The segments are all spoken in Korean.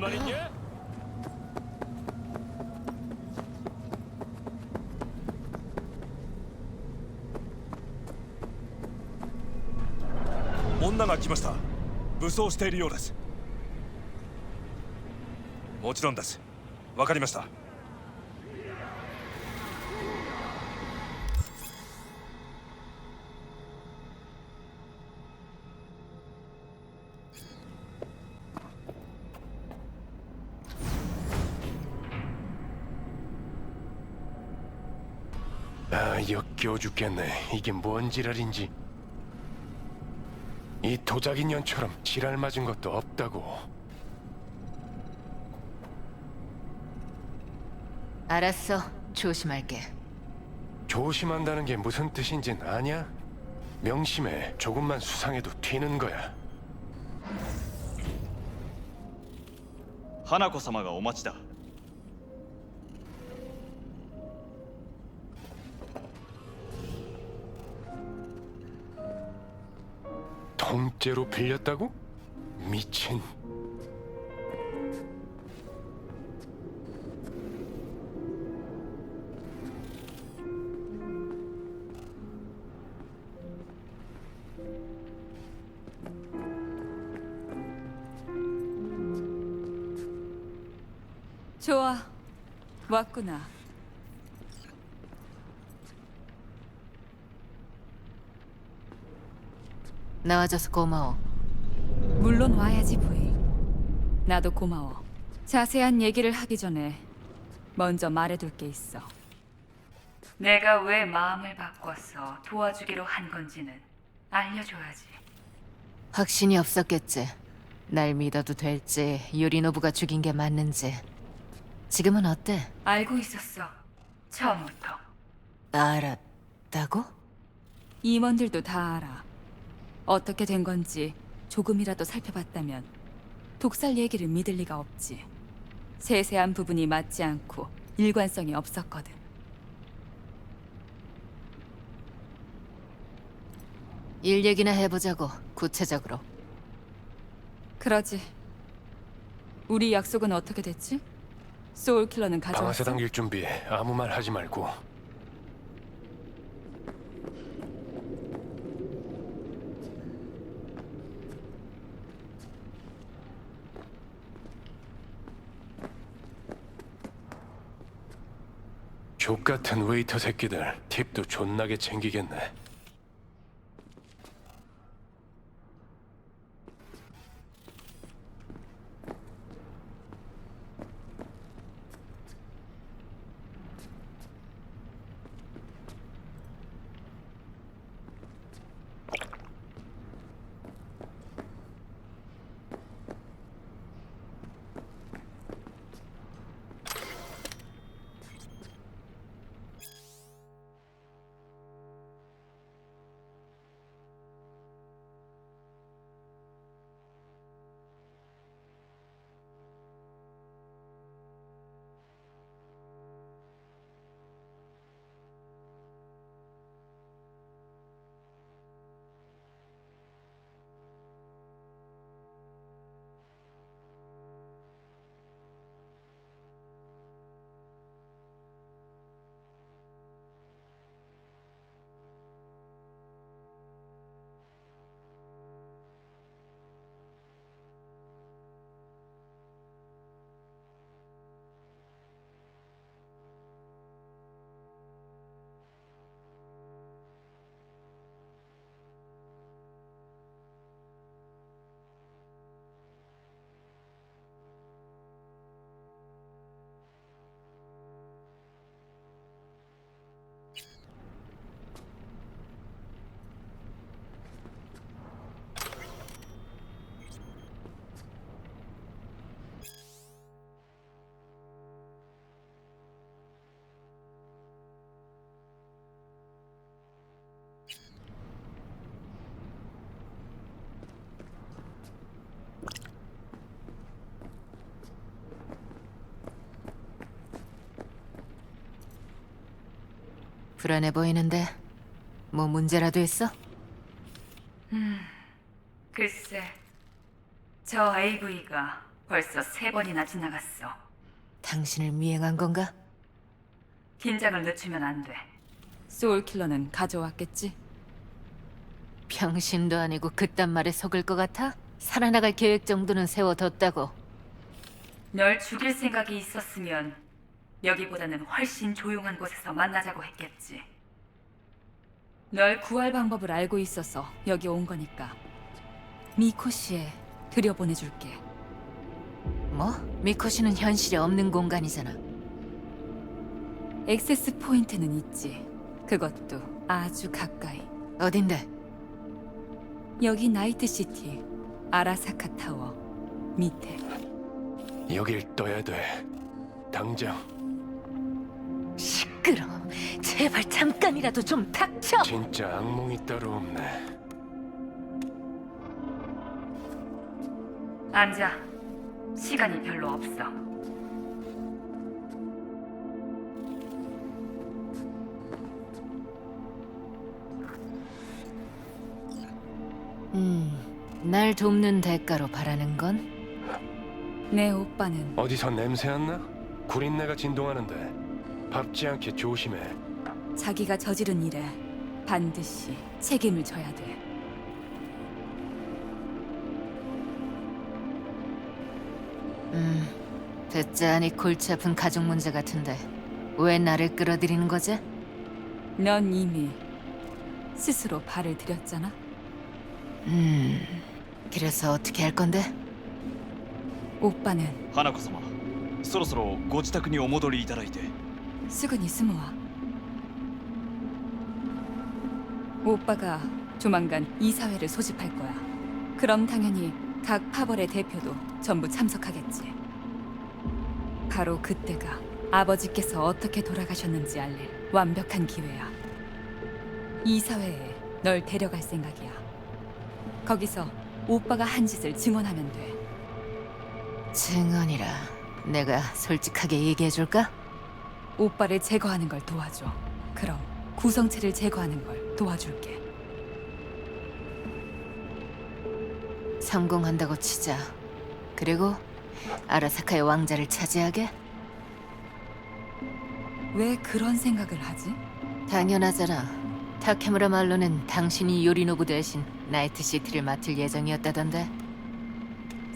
Marinier 女が来ました。武装しているようです。もちろんです。わかりました。 아, 역겨워 죽겠네. 이게 뭔 지랄인지. 이 도자기년처럼 지랄 맞은 것도 없다고. 알았어. 조심할게. 조심한다는 게 무슨 뜻인진 아냐? 명심해. 조금만 수상해도 튀는 거야. 花子様がお待ちだ 통째로 빌렸다고? 미친. 좋아. 왔구나. 나와줘서 고마워. 물론 와야지, 부이. 나도 고마워. 자세한 얘기를 하기 전에 먼저 말해둘 게 있어. 내가 왜 마음을 바꿔서 도와주기로 한 건지는 알려줘야지. 확신이 없었겠지. 날 믿어도 될지, 유리노부가 죽인 게 맞는지. 지금은 어때? 알고 있었어. 처음부터. 알았다고? 임원들도 다 알아. 어떻게 된 건지 조금이라도 살펴봤다면 독살 얘기를 믿을 리가 없지. 세세한 부분이 맞지 않고 일관성이 없었거든. 일 얘기나 해보자고, 구체적으로. 그러지. 우리 약속은 어떻게 됐지? 소울킬러는 가져왔어? 방아쇠 당길 준비해. 아무 말 하지 말고. 족 같은 웨이터 새끼들 팁도 존나게 챙기겠네. 불안해 보이는데, 뭐 문제라도 있어? 글쎄, 저 AV가 벌써 세 번이나 지나갔어. 당신을 미행한 건가? 긴장을 늦추면 안 돼. 소울킬러는 가져왔겠지? 병신도 아니고 그딴 말에 속을 것 같아? 살아나갈 계획 정도는 세워뒀다고. 널 죽일 생각이 있었으면 여기보다는 훨씬 조용한 곳에서 만나자고 했겠지. 널 구할 방법을 알고 있어서 여기 온 거니까 미코시에 들여보내줄게. 뭐? 미코시는 현실에 없는 공간이잖아. 액세스 포인트는 있지. 그것도 아주 가까이. 어딘데? 여기 나이트 시티 아라사카 타워 밑에. 여길 떠야 돼. 당장. 시끄러. 제발 잠깐이라도 좀 닥쳐. 진짜 악몽이 따로 없네. 앉아. 시간이 별로 없어. 음, 날 돕는 대가로 바라는 건 내 오빠는 어디서 냄새 안 나? 구린내가 진동하는데 밟지 않게 조심해. 자기가 저지른 일에 반드시 책임을 져야 돼. 음, 듣자하니 골치 아픈 가족 문제 같은데 왜 나를 끌어들이는 거지? 넌 이미 스스로 발을 들였잖아. 음, 그래서 어떻게 할 건데? 오빠는 花子様そろそろご自宅にお戻りいただいて 스모아. 오빠가 조만간 이사회를 소집할 거야. 그럼 당연히 각 파벌의 대표도 전부 참석하겠지. 바로 그때가 아버지께서 어떻게 돌아가셨는지 알릴 완벽한 기회야. 이사회에 널 데려갈 생각이야. 거기서 오빠가 한 짓을 증언하면 돼. 증언이라 내가 솔직하게 얘기해 줄까? 오빠를 제거하는 걸 도와줘. 그럼 구성체를 제거하는 걸 도와줄게. 성공한다고 치자. 그리고 아라사카의 왕자를 차지하게? 왜 그런 생각을 하지? 당연하잖아. 타케무라 말로는 당신이 요리노부 대신 나이트 시티를 맡을 예정이었다던데.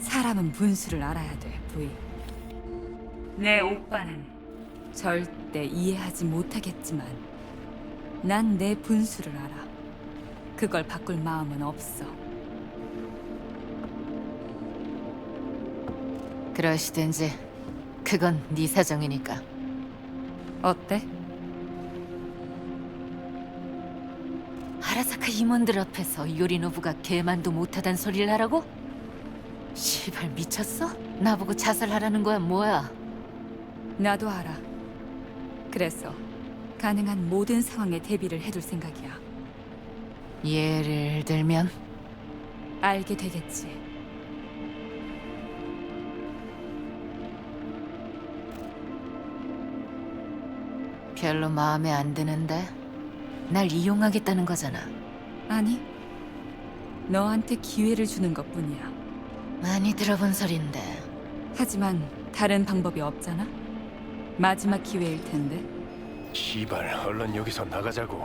사람은 분수를 알아야 돼, 부이. 내 오빠는 절대 이해하지 못하겠지만 난 내 분수를 알아. 그걸 바꿀 마음은 없어. 그러시든지 그건 네 사정이니까. 어때? 아라사카 임원들 앞에서 요리노부가 개만도 못하단 소리를 하라고? 시발 미쳤어? 나보고 자살하라는 거야 뭐야? 나도 알아. 그래서 가능한 모든 상황에 대비를 해둘 생각이야. 예를 들면 알게 되겠지. 별로 마음에 안 드는데 날 이용하겠다는 거잖아. 아니, 너한테 기회를 주는 것뿐이야. 많이 들어본 소린데 하지만 다른 방법이 없잖아. 마지막 기회일 텐데. 시발, 얼른 여기서 나가자고.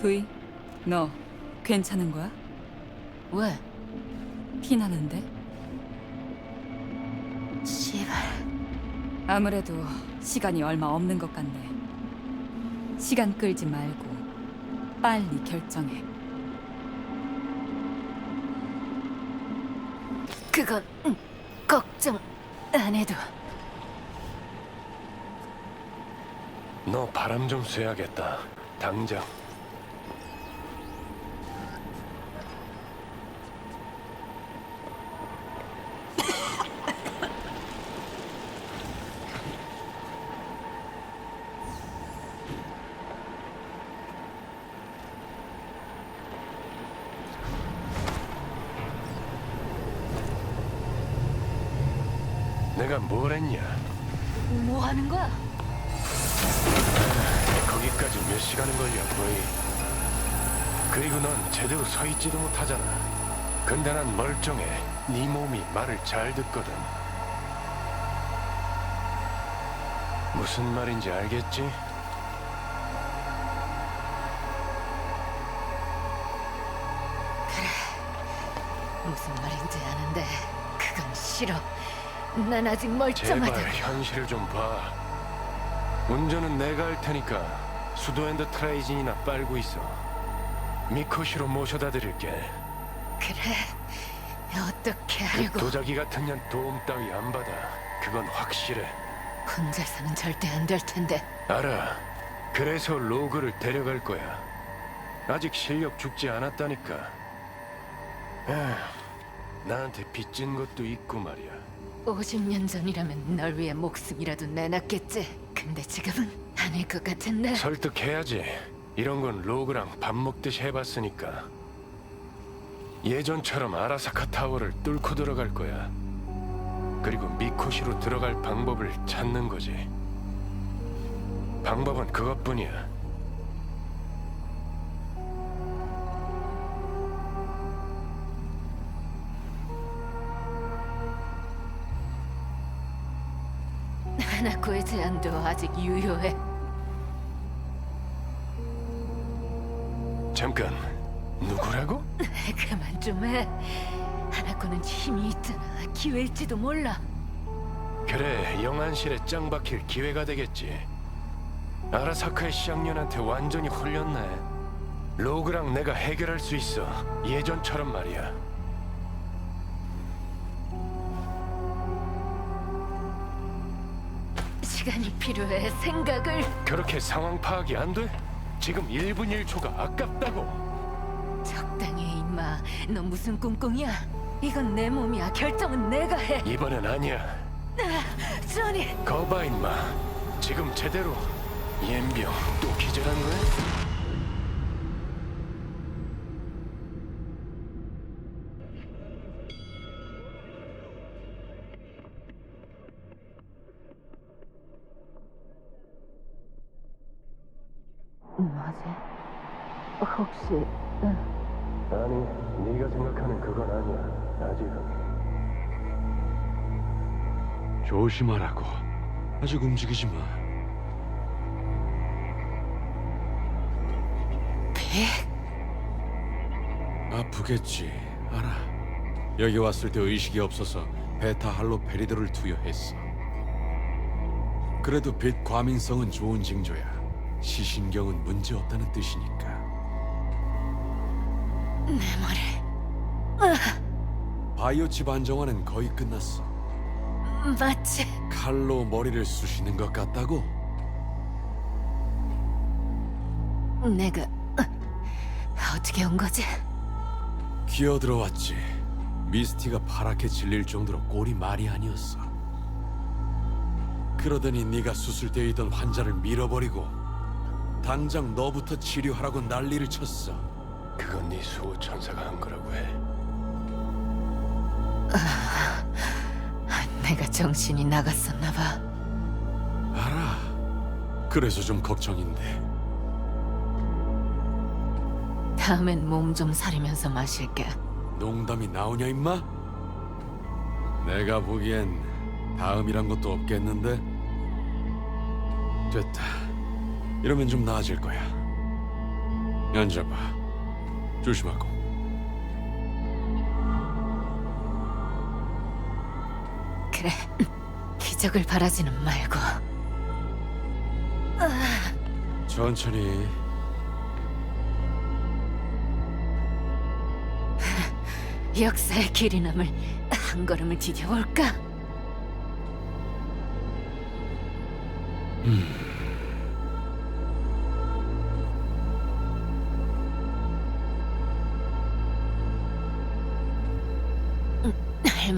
브이, 너 괜찮은 거야? 왜? 피나는데? 시발 아무래도 시간이 얼마 없는 것 같네. 시간 끌지 말고 빨리 결정해. 그건 음, 걱정 안 해도 너 바람 좀 쐬야겠다. 당장. 네 몸이 말을 잘 듣거든. 무슨 말인지 알겠지? 무슨 말인지 아는데 그건 싫어. 난 아직 제발 멀쩡하다. 현실을 좀 봐. 운전은 내가 할 테니까 수도엔더 트라이진이나 빨고 있어. 미코시로 모셔다 드릴게. 그래. 어떻게 그 하려고? 도자기 같은 년 도움 따위 안 받아. 그건 확실해. 혼자서는 절대 안 될 텐데. 알아. 그래서 로그를 데려갈 거야. 아직 실력 죽지 않았다니까. 에휴, 나한테 빚진 것도 있고 말이야. 50년 전이라면 널 위해 목숨이라도 내놨겠지. 근데 지금은 아닐 것 같은데. 설득해야지. 이런 건 로그랑 밥 먹듯이 해봤으니까. 예전처럼 아라사카 타워를 뚫고 들어갈 거야. 그리고 미코시로 들어갈 방법을 찾는 거지. 방법은 그것뿐이야. 하나코의 제안도 아직 유효해. 좀 해. 하나코는 힘이 있잖아. 기회일지도 몰라. 그래, 영안실에 짱 박힐 기회가 되겠지. 아라사카의 시학년한테 완전히 홀렸네. 로그랑 내가 해결할 수 있어. 예전처럼 말이야. 시간이 필요해. 생각을. 그렇게 상황 파악이 안 돼? 지금 1분 1초가 아깝다고. 적당히 해, 임마. 너 무슨 꿍꿍이야? 이건 내 몸이야. 결정은 내가 해. 이번엔 아니야. 조니. 거봐 임마. 지금 제대로 옌병 또 기절한 거야? 뭐지? 혹시 아니, 네가 생각하는 그건 아니야. 아직은. 조심하라고. 아직 움직이지 마. 백? 아프겠지. 알아. 여기 왔을 때 의식이 없어서 베타 할로페리드를 투여했어. 그래도 빛 과민성은 좋은 징조야. 시신경은 문제 없다는 뜻이니까. 내 머리. 바이오 칩 안정화는 거의 끝났어. 맞지? 칼로 머리를 쑤시는 것 같다고? 내가 어떻게 온 거지? 기어 들어왔지. 미스티가 파랗게 질릴 정도로 꼴이 말이 아니었어. 그러더니 네가 수술대에 있던 환자를 밀어버리고 당장 너부터 치료하라고 난리를 쳤어. 그건 네 수호 천사가 한 거라고 해. 내가 정신이 나갔었나 봐. 알아. 그래서 좀 걱정인데. 다음엔 몸 좀 사리면서 마실게. 농담이 나오냐 임마? 내가 보기엔 다음이란 것도 없겠는데. 됐다. 이러면 좀 나아질 거야. 앉아봐. 조심하고. 그래. 기적을 바라지는 말고. 천천히. 역사의 길이 남을 한 걸음을 디뎌볼까? 할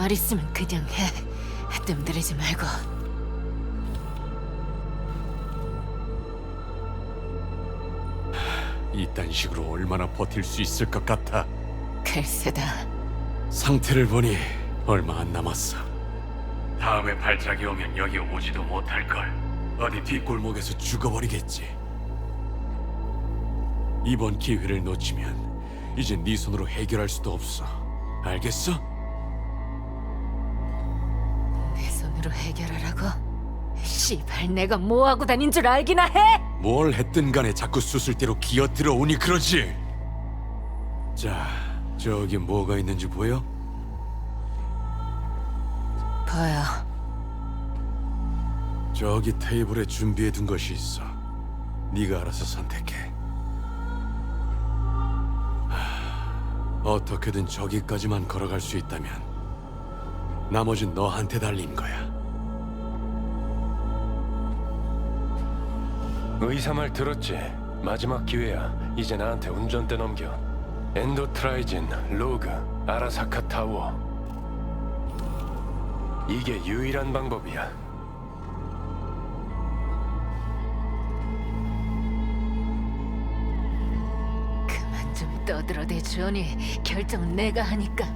말 있으면 그냥 해. 뜸들이지 말고. 이딴 식으로 얼마나 버틸 수 있을 것 같아. 글쎄다. 상태를 보니 얼마 안 남았어. 다음에 발작이 오면 여기 오지도 못할 걸. 어디 뒷골목에서 죽어버리겠지. 이번 기회를 놓치면 이제 네 손으로 해결할 수도 없어. 알겠어? 손으로 해결하라고? 씨발 내가 뭐 하고 다닌 줄 알기나 해? 뭘 했든 간에 자꾸 수술대로 기어 들어오니 그러지. 자, 저기 뭐가 있는지 보여? 보여. 저기 테이블에 준비해 둔 것이 있어. 네가 알아서 선택해. 하, 어떻게든 저기까지만 걸어갈 수 있다면 나머진 너한테 달린 거야. 의사 말 들었지? 마지막 기회야. 이제 나한테 운전대 넘겨. 엔도트라이진, 로그, 아라사카 타워. 이게 유일한 방법이야. 그만 좀 떠들어대 주원이 결정은 내가 하니까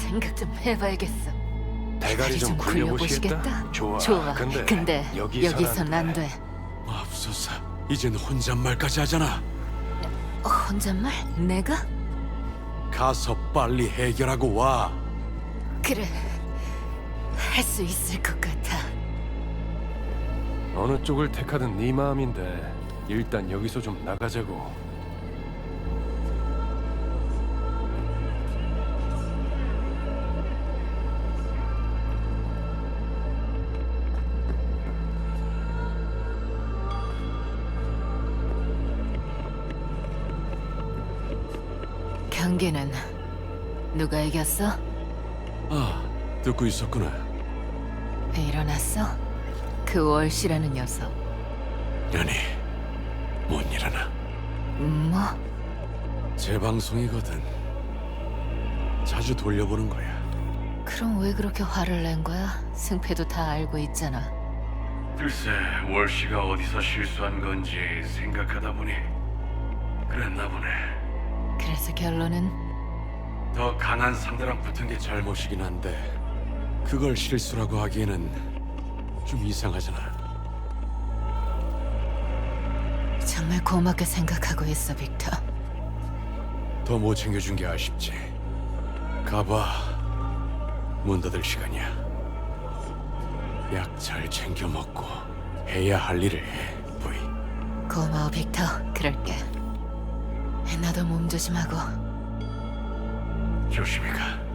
생각 좀 해봐야겠어. 대가리 좀 굴려보시겠다? 좋아. 좋아. 근데, 여기선 안 돼. 맙소사, 이젠 혼잣말까지 하잖아. 혼잣말? 내가? 가서 빨리 해결하고 와. 그래. 할 수 있을 것 같아. 어느 쪽을 택하든 네 마음인데 일단 여기서 좀 나가자고. 경기는 누가 이겼어? 아, 듣고 있었구나. 일어났어? 그 월씨라는 녀석. 아니, 못 일어나. 뭐? 재방송이거든. 자주 돌려보는 거야. 그럼 왜 그렇게 화를 낸 거야? 승패도 다 알고 있잖아. 글쎄, 월씨가 어디서 실수한 건지 생각하다 보니 그랬나 보네. 그래서 결론은 더 강한 상대랑 붙은 게 잘못이긴 한데 그걸 실수라고 하기에는 좀 이상하잖아. 정말 고맙게 생각하고 있어, 빅터. 더 못 챙겨준 게 아쉽지. 가봐. 문 닫을 시간이야. 약 잘 챙겨 먹고 해야 할 일을 해, 부이. 고마워, 빅터. 그럴게. 나도 몸 조심하고. 조심히 가.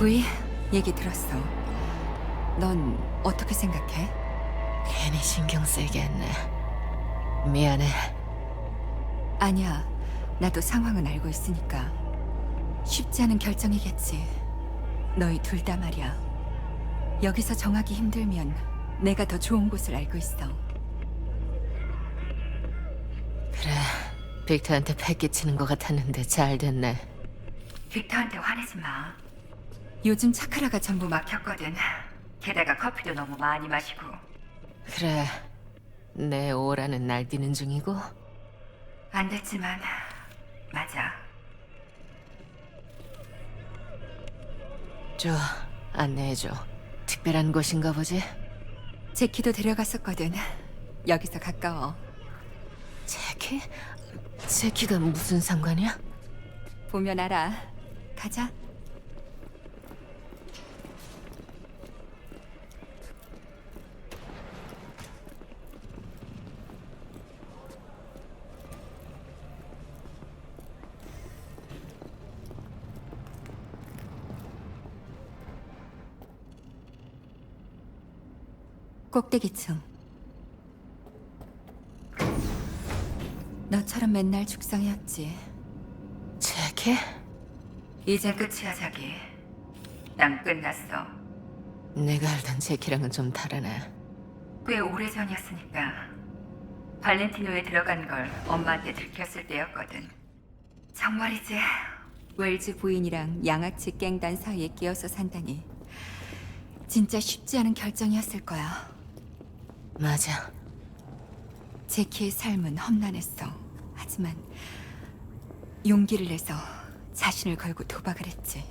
부이 얘기 들었어. 넌 어떻게 생각해? 괜히 신경 쓰이게 했네. 미안해. 아니야. 나도 상황은 알고 있으니까. 쉽지 않은 결정이겠지. 너희 둘 다 말이야. 여기서 정하기 힘들면 내가 더 좋은 곳을 알고 있어. 그래. 빅터한테 패 끼치는 것 같았는데 잘 됐네. 빅터한테 화내지 마. 요즘 차크라가 전부 막혔거든. 게다가 커피도 너무 많이 마시고. 그래. 내 오라는 날뛰는 중이고 안 됐지만 맞아. 좋아. 안내해줘. 특별한 곳인가 보지? 제키도 데려갔었거든. 여기서 가까워. 제키? 제키가 무슨 상관이야? 보면 알아. 가자. 꼭대기층. 너처럼 맨날 죽상이었지. 제키? 이제 끝이야, 자기. 난 끝났어. 내가 알던 제키랑은 좀 다르네. 꽤 오래전이었으니까. 발렌티노에 들어간 걸 엄마한테 들켰을 때였거든. 정말이지. 웰즈 부인이랑 양아치 깽단 사이에 끼어서 산다니. 진짜 쉽지 않은 결정이었을 거야. 맞아. 제키의 삶은 험난했어. 하지만 용기를 내서 자신을 걸고 도박을 했지.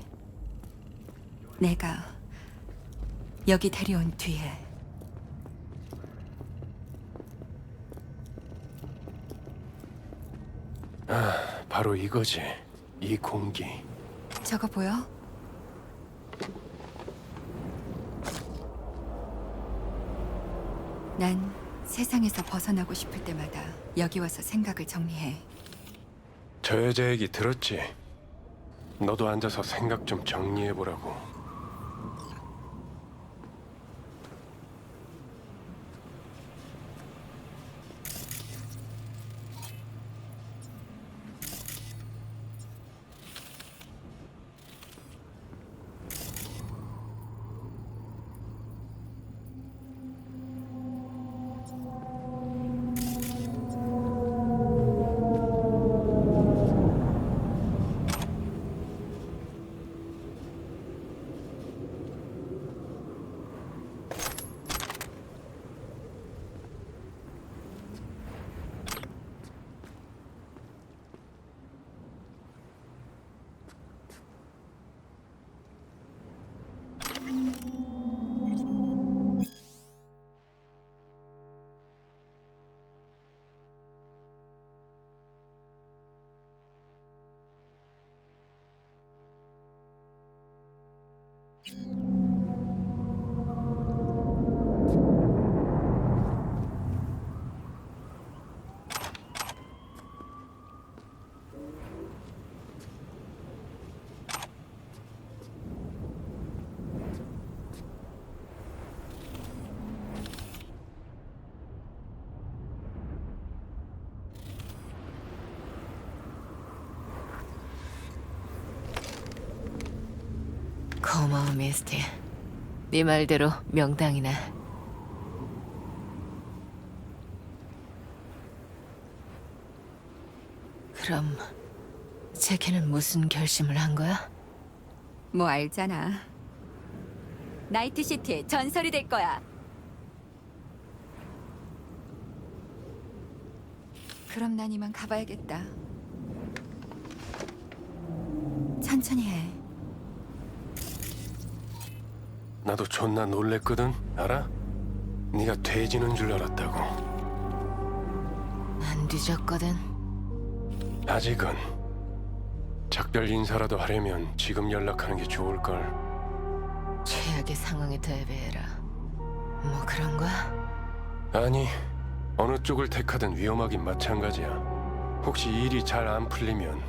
내가 여기 데려온 뒤에 바로 이거지. 이 공기. 저거 보여? 난 세상에서 벗어나고 싶을 때마다 여기 와서 생각을 정리해. 저 여자 얘기 들었지? 너도 앉아서 생각 좀 정리해 보라고. 고마워, 미스티. 네 말대로 명당이네. 그럼 제키는 무슨 결심을 한 거야? 뭐 알잖아. 나이트시티의 전설이 될 거야. 그럼 난 이만 가봐야겠다. 천천히 해. 나도 존나 놀랬거든. 알아? 네가 돼지는 줄 알았다고. 안 뒤졌거든. 아직은 작별 인사라도 하려면 지금 연락하는 게 좋을 걸. 최악의 상황에 대비해라. 뭐 그런 거야? 아니 어느 쪽을 택하든 위험하긴 마찬가지야. 혹시 일이 잘 안 풀리면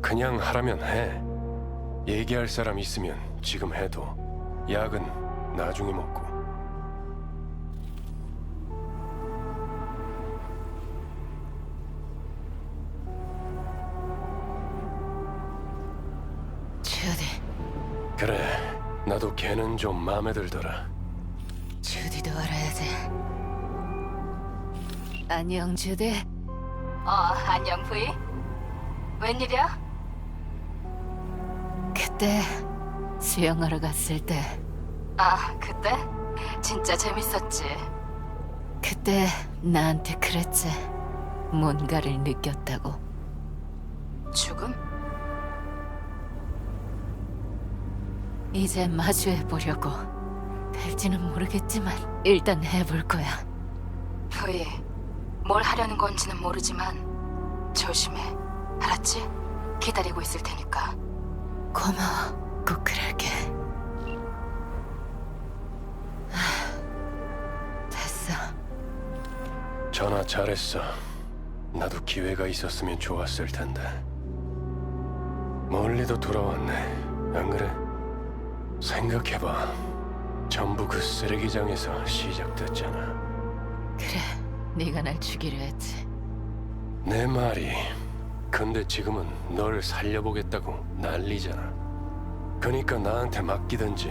그냥 하라면 해. 얘기할 사람 있으면 지금 해도 약은 나중에 먹고. 주디, 그래 나도 걔는 좀 마음에 들더라. 주디도 알아야지. 안녕, 주디. 어, 안녕, 부이. 웬일이야? 그때 수영하러 갔을 때. 아, 그때? 진짜 재밌었지. 그때 나한테 그랬지. 뭔가를 느꼈다고. 죽음? 이제 마주해 보려고. 될지는 모르겠지만 일단 해볼 거야. 부이, 뭘 하려는 건지는 모르지만 조심해. 알았지? 기다리고 있을 테니까. 고마워. 꼭 그럴게. 하, 됐어. 전화 잘했어. 나도 기회가 있었으면 좋았을 텐데. 멀리도 돌아왔네. 안 그래? 생각해봐. 전부 그 쓰레기장에서 시작됐잖아. 그래, 네가 날 죽이려 했지. 내 말이. 근데 지금은 널 살려보겠다고 난리잖아. 그니까 나한테 맡기든지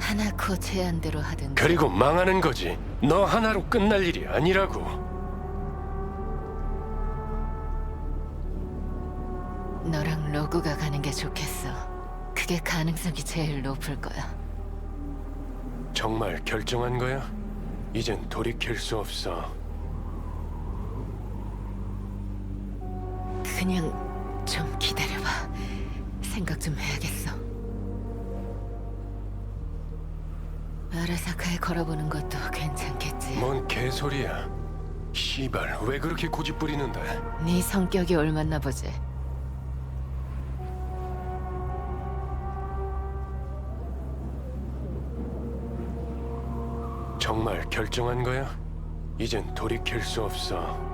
하나코 그 제안대로 하든 그리고 망하는 거지 너 하나로 끝날 일이 아니라고 너랑 로그가 가는 게 좋겠어. 그게 가능성이 제일 높을 거야. 정말 결정한 거야? 이젠 돌이킬 수 없어 그냥 좀 기다려봐. 생각 좀 해야겠어. 아라사카에 걸어보는 것도 괜찮겠지. 뭔 개소리야. 시발, 왜 그렇게 고집 부리는데? 네 성격이 옳맞나 보지. 정말 결정한 거야? 이젠 돌이킬 수 없어.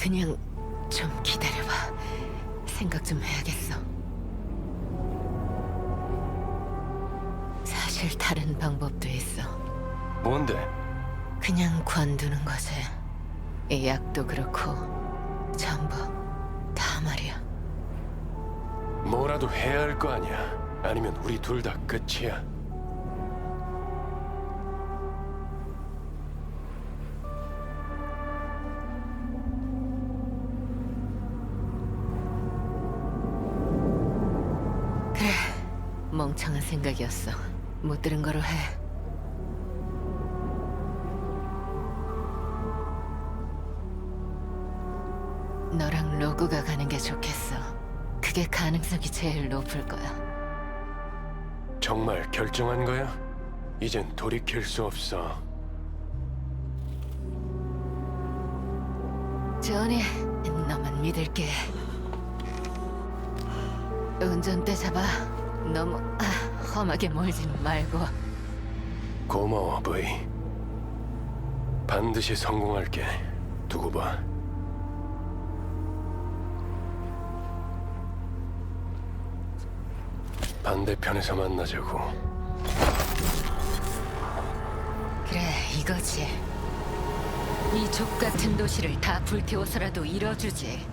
그냥 좀 기다려봐. 생각 좀 해야겠어. 사실 다른 방법도 있어. 뭔데? 그냥 관두는 거지. 이 약도 그렇고 전부 다 말이야. 뭐라도 해야 할 거 아니야. 아니면 우리 둘 다 끝이야. 생각이었어. 못 들은 거로 해. 너랑 로그가 가는 게 좋겠어. 그게 가능성이 제일 높을 거야. 정말 결정한 거야? 이젠 돌이킬 수 없어. 조니, 너만 믿을게. 운전대 잡아. 너무 아, 험하게 몰진 말고. 고마워, 브이. 반드시 성공할게. 두고 봐. 반대편에서 만나자고. 그래, 이거지. 이 족 같은 도시를 다 불태워서라도 이뤄주지.